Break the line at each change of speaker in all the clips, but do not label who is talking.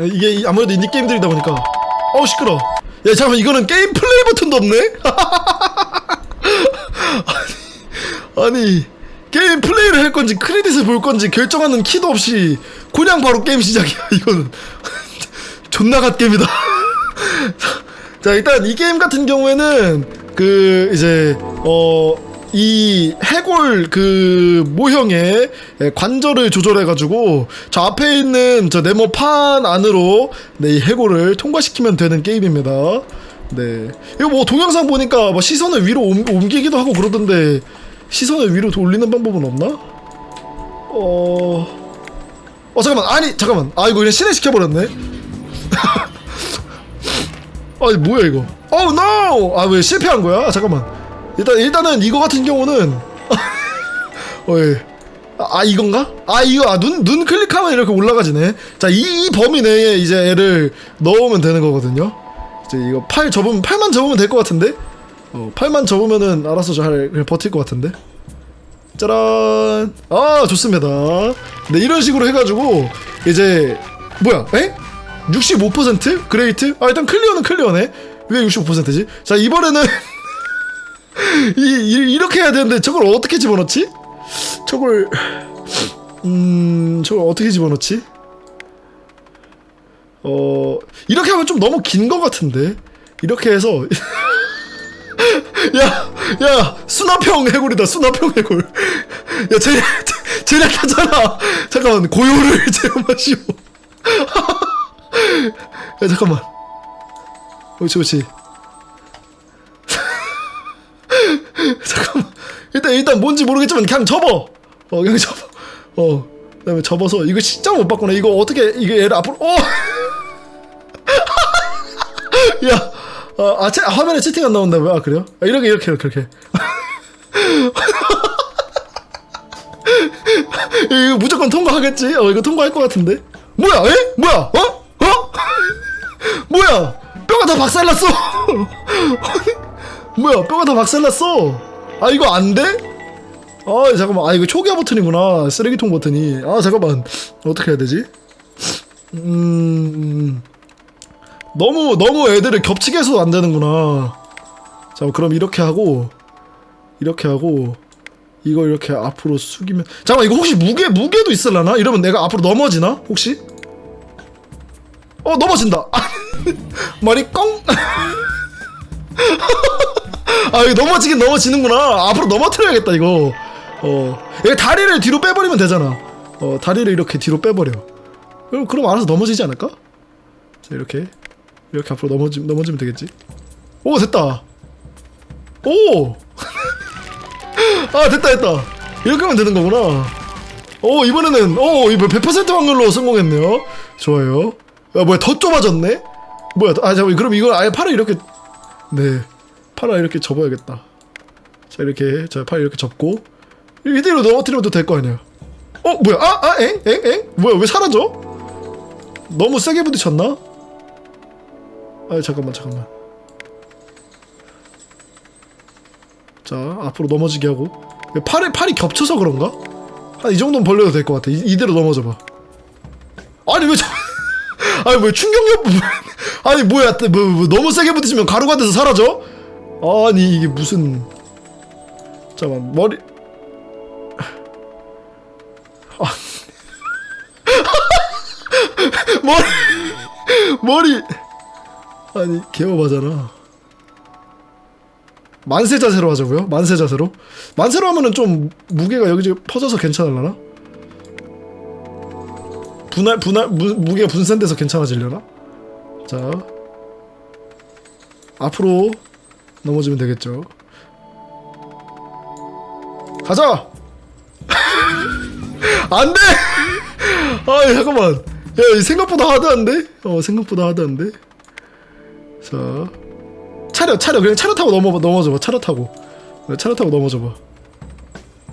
이게 이- 아무래도 인디 게임들이다 보니까 어우 시끄러. 야 잠깐만 이거는 게임 플레이 버튼도 없네. 아니, 아니 게임 플레이를 할 건지 크레딧을 볼 건지 결정하는 키도 없이 그냥 바로 게임 시작이야 이거는 존나 갓겜이다. 자 일단 이 게임 같은 경우에는 그 이제 어. 이 해골 그 모형의 관절을 조절해가지고 저 앞에 있는 저 네모판 안으로 네, 이 해골을 통과시키면 되는 게임입니다. 네. 이거 뭐 동영상 보니까 뭐 시선을 위로 옮, 옮기기도 하고 그러던데 시선을 위로 돌리는 방법은 없나? 어. 어 잠깐만 아니 잠깐만 아 이거 그냥 실행시켜 버렸네. 아니 뭐야 이거? Oh no! 아왜 실패한 거야? 아, 잠깐만. 일단 일단은 이거 같은 경우는 어 예. 아, 아, 이건가? 아 이거 아, 눈, 눈 클릭하면 이렇게 올라가지네. 자, 이, 이 범위 내에 이제 애를 넣으면 되는 거거든요. 이제 이거 팔 접으면 팔만 접으면 될 것 같은데. 어, 팔만 접으면은 알아서 잘 버틸 것 같은데. 짜란. 아, 좋습니다. 네, 이런 식으로 해가지고 이제 뭐야? 에? 65% 그레이트? 아, 일단 클리어는 클리어네. 왜 65%지? 자, 이번에는 이, 이 이 렇게 해야 되는데 저걸 어떻게 집어넣지? 저걸 음 저걸 어떻게 집어넣지? 어 이렇게 하면 좀 너무 긴 것 같은데? 이렇게 해서. 야 야 수납형 해골이다 수납형 해골. 야 쟤, 쟤략하잖아. 잠깐만 고요를 체험하시오 야 잠깐만. 그렇지 그렇지 잠깐만 일단 일단 뭔지 모르겠지만 그냥 접어 어 그냥 접어 어 그 다음에 접어서 이거 진짜 못 바꾸네 이거 어떻게 이게 얘를 앞으로 어! 어야 어, 아, 채, 화면에 채팅 안 나온다고요? 아 그래요? 아, 이렇게 이렇게 이렇게 이렇게 이거 무조건 통과하겠지? 어 이거 통과할 것 같은데 뭐야 에? 뭐야 어? 어? 뭐야 뼈가 다 박살났어 뭐야 뼈가 다 박살났어 아 이거 안 돼? 아 잠깐만 아 이거 초기화 버튼이구나 쓰레기통 버튼이 아 잠깐만 어떻게 해야 되지? 음 너무 너무 애들을 겹치게 해서 안 되는구나 자 그럼 이렇게 하고 이렇게 하고 이거 이렇게 앞으로 숙이면 잠깐만 이거 혹시 무게 무게도 있을라나? 이러면 내가 앞으로 넘어지나? 혹시? 어 넘어진다 머리 꽁 아 이거 넘어지긴 넘어지는구나. 앞으로 넘어뜨려야겠다 이거. 어. 이거 다리를 뒤로 빼버리면 되잖아. 어 다리를 이렇게 뒤로 빼버려. 그럼 그럼 알아서 넘어지지 않을까? 자 이렇게. 이렇게 앞으로 넘어지, 넘어지면 되겠지? 오 됐다. 오! 아 됐다 됐다. 이렇게 하면 되는 거구나. 오 이번에는 오 이번 100% 확률로 성공했네요. 좋아요. 야 뭐야 더 좁아졌네? 뭐야 아 잠깐 그럼 이걸 아예 팔을 이렇게 네 팔을 이렇게 접어야겠다. 자 이렇게 자 팔 이렇게 접고. 이대로 넘어뜨리면 또될거 아니야. 어 뭐야? 아 아 엥 엥 엥? 뭐야 왜 사라져? 너무 세게 부딪혔나? 아 잠깐만 잠깐만. 자 앞으로 넘어지게 하고. 팔이 팔이 겹쳐서 그런가? 한 이 정도는 벌려도 될 것 같아. 이, 이대로 넘어져 봐. 아니 왜 저... 아니 뭐 충격력 아니 뭐야 뭐, 뭐, 너무 세게 부딪히면 가루가 돼서 사라져 아니 이게 무슨 잠깐만 머리 아. 머리 머리 아니 개업하잖아 만세 자세로 하자고요? 만세 자세로? 만세로 하면은 좀 무게가 여기저기 퍼져서 괜찮을라나? 분할 분할 무, 무게가 분산돼서 괜찮아지려나? 자 앞으로 넘어지면 되겠죠. 가자. 안 돼. 아 잠깐만. 야 생각보다 하드한데? 어 생각보다 하드한데. 자 차려 차려 그냥 차려 타고 넘어 넘어져 봐 차려 타고 네, 차려 타고 넘어져 봐.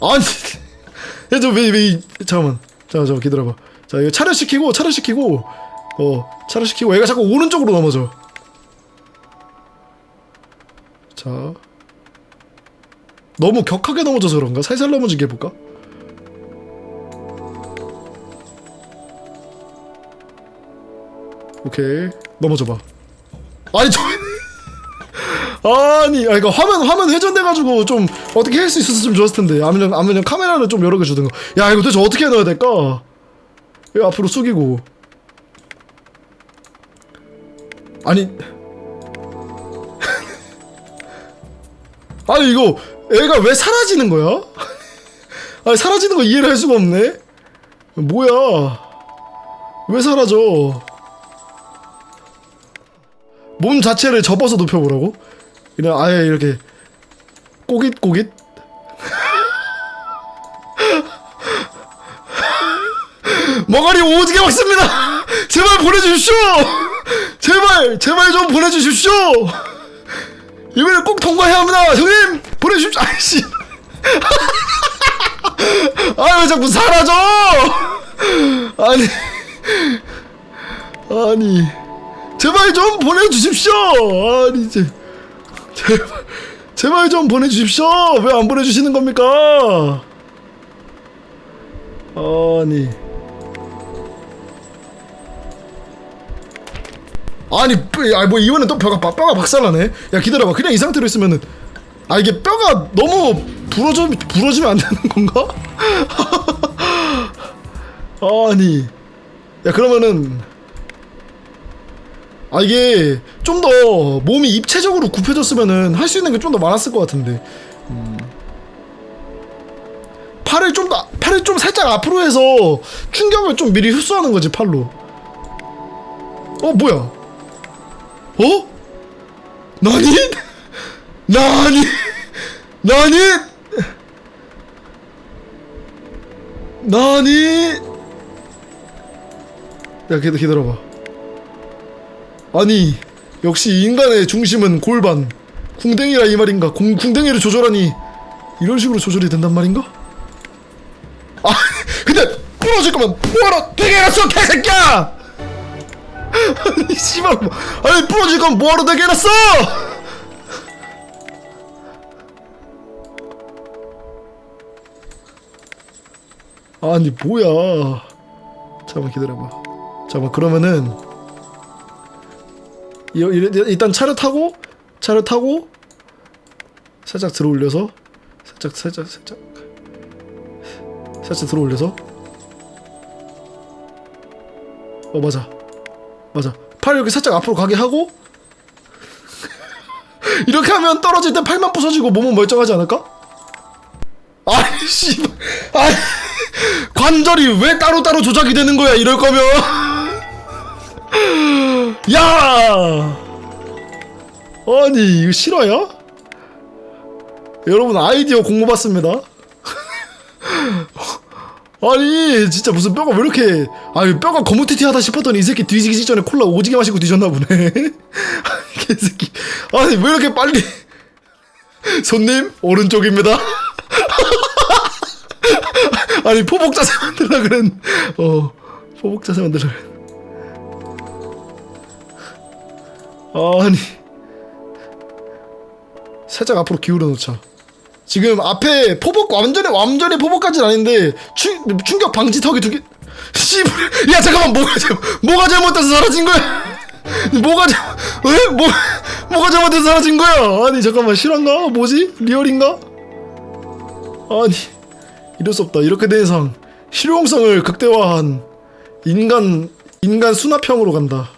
아니 야 저 왜 왜 잠깐만 잠깐 잠깐 기다려봐. 자 이거 차려 시키고 차려 시키고 어 차려 시키고 얘가 자꾸 오른쪽으로 넘어져. 자. 너무 격하게 넘어져서 그런가? 살살 넘어지게 해볼까? 오케이. 넘어져봐. 아니 저 아니 아 이거 화면 화면 회전돼가지고 좀 어떻게 할 수 있어서 좀 좋았을 텐데. 아니면 아니면 카메라를 좀 여러 개 주든가. 야 이거 도대체 어떻게 넣어야 될까? 이거 앞으로 숙이고. 아니 아니 이거 애가 왜 사라지는 거야? 아니 사라지는 거 이해를 할 수가 없네. 뭐야? 왜 사라져? 몸 자체를 접어서 눕혀보라고? 그냥 아예 이렇게 꼬깃꼬깃? 머가리 오지게 막습니다! 제발 보내주십시오! 제발 제발 좀 보내주십시오 이번에 꼭 통과해야 합니다. 형님 보내주십시오. 아이씨. 아왜 자꾸 사라져? 아니. 아니. 제발 좀 보내주십시오. 아니 이제. 제발 제발 좀 보내주십시오. 왜 안 보내주시는 겁니까? 아니 아니 뭐 이번엔 또 뼈가 뼈가 박살나네. 야 기다려봐. 그냥 이 상태로 있으면은 아 이게 뼈가 너무 부러져 부러지면 안 되는 건가? 아니. 야 그러면은 아 이게 좀 더 몸이 입체적으로 굽혀졌으면은 할 수 있는 게 좀 더 많았을 것 같은데. 음. 팔을 좀 더 팔을 좀 살짝 앞으로 해서 충격을 좀 미리 흡수하는 거지 팔로. 어 뭐야 어? 나니? 나니? 나니? 나니? 야 기다 기다려봐. 아니 역시 인간의 중심은 골반. 궁뎅이라 이 말인가? 공, 궁뎅이를 조절하니 이런 식으로 조절이 된단 말인가? 아 근데 부러질 거면 뭐하러 되게 해놨어 개새끼야 아니 씨발 뭐, 아니 부러질 거면 뭐하러 되게 해놨어? 아니 뭐야? 잠깐만 기다려봐. 잠깐만 그러면은 이- 이- 일단 차를 타고 차를 타고 살짝 들어 올려서 살짝 살짝 살짝 살짝 들어 올려서. 어 맞아 맞아. 팔 이렇게 살짝 앞으로 가게 하고? 이렇게 하면 떨어질 때 팔만 부서지고 몸은 멀쩡하지 않을까? 아이씨 아이 관절이 왜 따로 따로 조작이 되는 거야 이럴 거면? 야! 아니 이거 실화야? 여러분 아이디어 공모 받습니다 아니 진짜 무슨 뼈가 왜 이렇게 아니 뼈가 거무튀튀하다 싶었더니 이 새끼 뒤지기 직전에 콜라 오지게 마시고 뒤졌나 보네. 개새끼. 아니 왜 이렇게 빨리. 손님 오른쪽입니다. 아니 포복 자세 만들라 그랬 어 포복 자세 만들라 그랬. 아니. 살짝 앞으로 기울여 놓자 지금 앞에 포복 완전히 완전히 포복까지는 아닌데 충, 충격 방지 턱이 두 개 씨발. 야 잠깐만 뭐가 잘 뭐가 잘못돼서 사라진 거야? 뭐가 잘 왜? 뭐 뭐가 잘못돼서 사라진 거야? 아니 잠깐만 실화인가? 뭐지? 리얼인가? 아니 이럴 수 없다. 이렇게 된 이상 실용성을 극대화한 인간 인간 수납형으로 간다.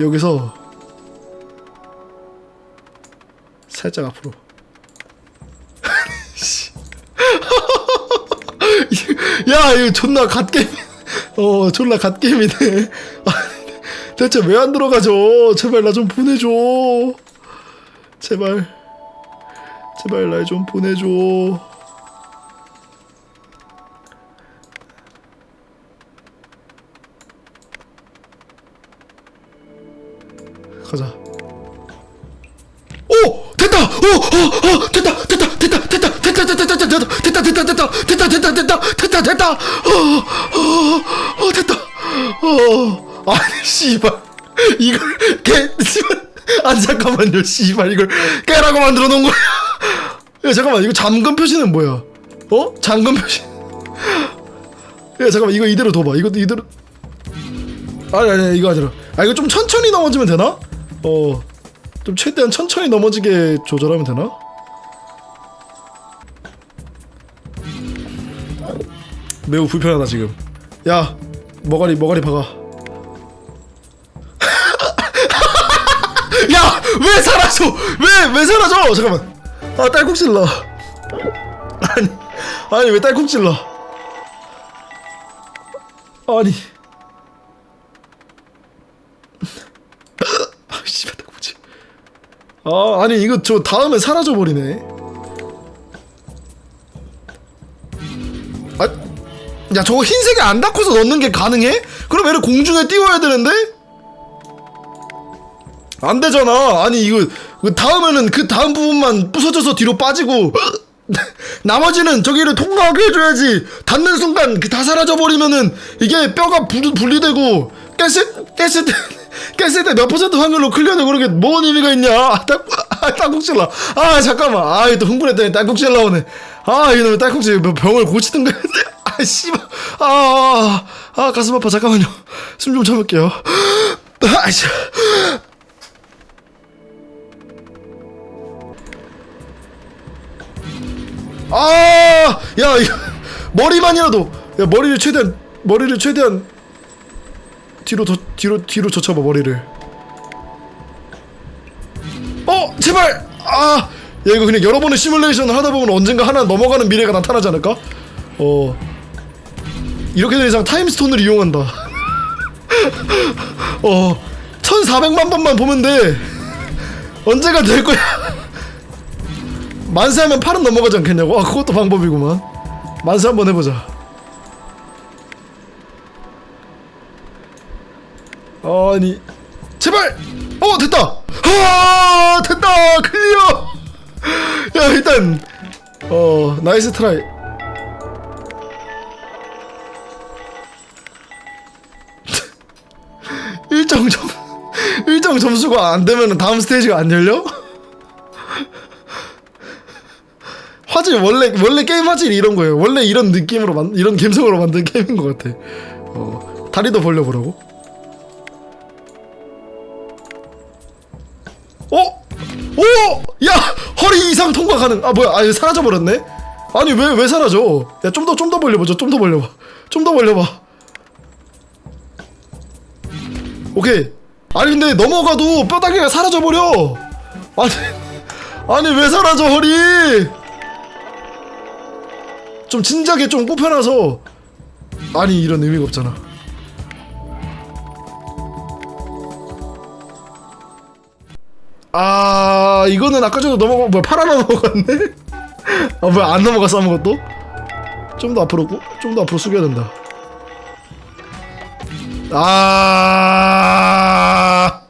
여기서 살짝 앞으로. 씨. 야 이거 존나 갓게임. 어 존나 갓게임이네. 대체 왜 안 들어가죠? 제발 나 좀 보내줘. 제발. 제발 날 좀 보내줘. 가자 오 됐다 오오오 됐다 됐다 됐다 됐다 됐다 됐다 됐다 됐다 됐다 됐다 됐다 됐다 됐다 됐다 됐다 됐다 어어 됐다 어 아니 씨발 이걸 깨 씨발 아 잠깐만요 씨발 이걸 깨라고 만들어 놓은 거야 야 잠깐만 이거 잠금 표시는 뭐야 어 잠금 표시 야 잠깐만 이거 이대로 둬봐 이것도 이대로 아니 아니 이거 아니라 아 이거 좀 천천히 넘어지면 되나? 어 좀 최대한 천천히 넘어지게 조절하면 되나? 매우 불편하다 지금. 야 머가리 머가리 박아. 야 왜 사라져? 왜 왜 사라져? 잠깐만. 아 딸꾹질 나. 아니 아니 왜 딸꾹질 나? 아니 아 아니 이거 저 다음에 사라져 버리네 아, 야 저거 흰색이 안 닿고서 넣는 게 가능해? 그럼 얘를 공중에 띄워야 되는데? 안 되잖아. 아니 이거 그 다음에는 그 다음 부분만 부서져서 뒤로 빠지고 나머지는 저기를 통과하게 해줘야지. 닿는 순간 그 다 사라져 버리면은 이게 뼈가 분, 분리되고 깼을 깼을 때 깼을 때 몇 퍼센트 확률로 클리어되고 그러게 뭔 의미가 있냐? 아, 딸, 아, 딸꾹질 나. 아 잠깐만. 아 또 흥분했더니 딸꾹질 나오네. 아 이놈의 딸꾹질 뭐 병을 고치든가. 아 씨발. 아, 아, 아 가슴 아파. 잠깐만요. 숨 좀 참을게요. 아 씨. 아, 야, 이거 머리만이라도, 야 머리를 최대한 머리를 최대한 뒤로 더 뒤로 뒤로 젖혀봐 머리를. 어, 제발, 아, 야 이거 그냥 여러 번의 시뮬레이션을 하다 보면 언젠가 하나 넘어가는 미래가 나타나지 않을까? 어, 이렇게 된 이상 타임스톤을 이용한다. 어, 1,400만 번만 보면 돼. 언젠가 될 거야. 만세하면 팔은 넘어가지 않겠냐고? 아 그것도 방법이구만 만세 한번 해보자 아니 제발 어 됐다 아 됐다 클리어 야 일단 어 나이스 트라이 일정 점 일정 점수가 안 되면 다음 스테이지가 안 열려? 화질 원래 원래 게임 화질이 이런 거예요. 원래 이런 느낌으로 만 이런 감성으로 만든 게임인 것 같아. 어 다리도 벌려보라고. 어? 오! 야 허리 이상 통과 가능. 아 뭐야? 아 사라져 버렸네. 아니 왜 왜 사라져? 야 좀 더 좀 더 벌려보자. 좀 더 벌려봐. 좀 더 벌려봐. 오케이. 아니 근데 넘어가도 뼈다귀가 사라져 버려. 아니 아니 왜 사라져 허리? 좀 진작에 좀 꼽혀놔서 아니 이런 의미가 없잖아 아 이거는 아까 전에 넘어가 뭐야 팔 하나 넘어갔네 아 뭐야 안 넘어갔어 아무것도 좀 더 앞으로 좀 더 앞으로 숙여야 된다 아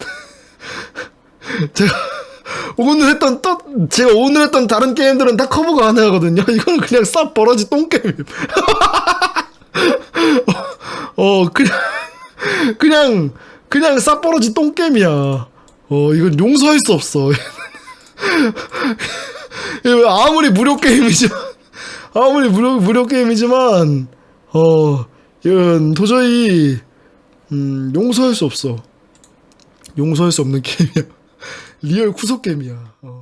제가 오늘 했던 또 제가 오늘 했던 다른 게임들은 다 커버가 안 하거든요. 이거는 그냥 싹 벌어지 똥 게임. 어 그냥 그냥 그냥 싹 벌어지 똥 게임이야. 어 이건 용서할 수 없어. 아무리 무료 게임이지만 아무리 무료 무료 게임이지만 어 이건 도저히 음 용서할 수 없어. 용서할 수 없는 게임이야. 리얼 구석 게임이야. 어.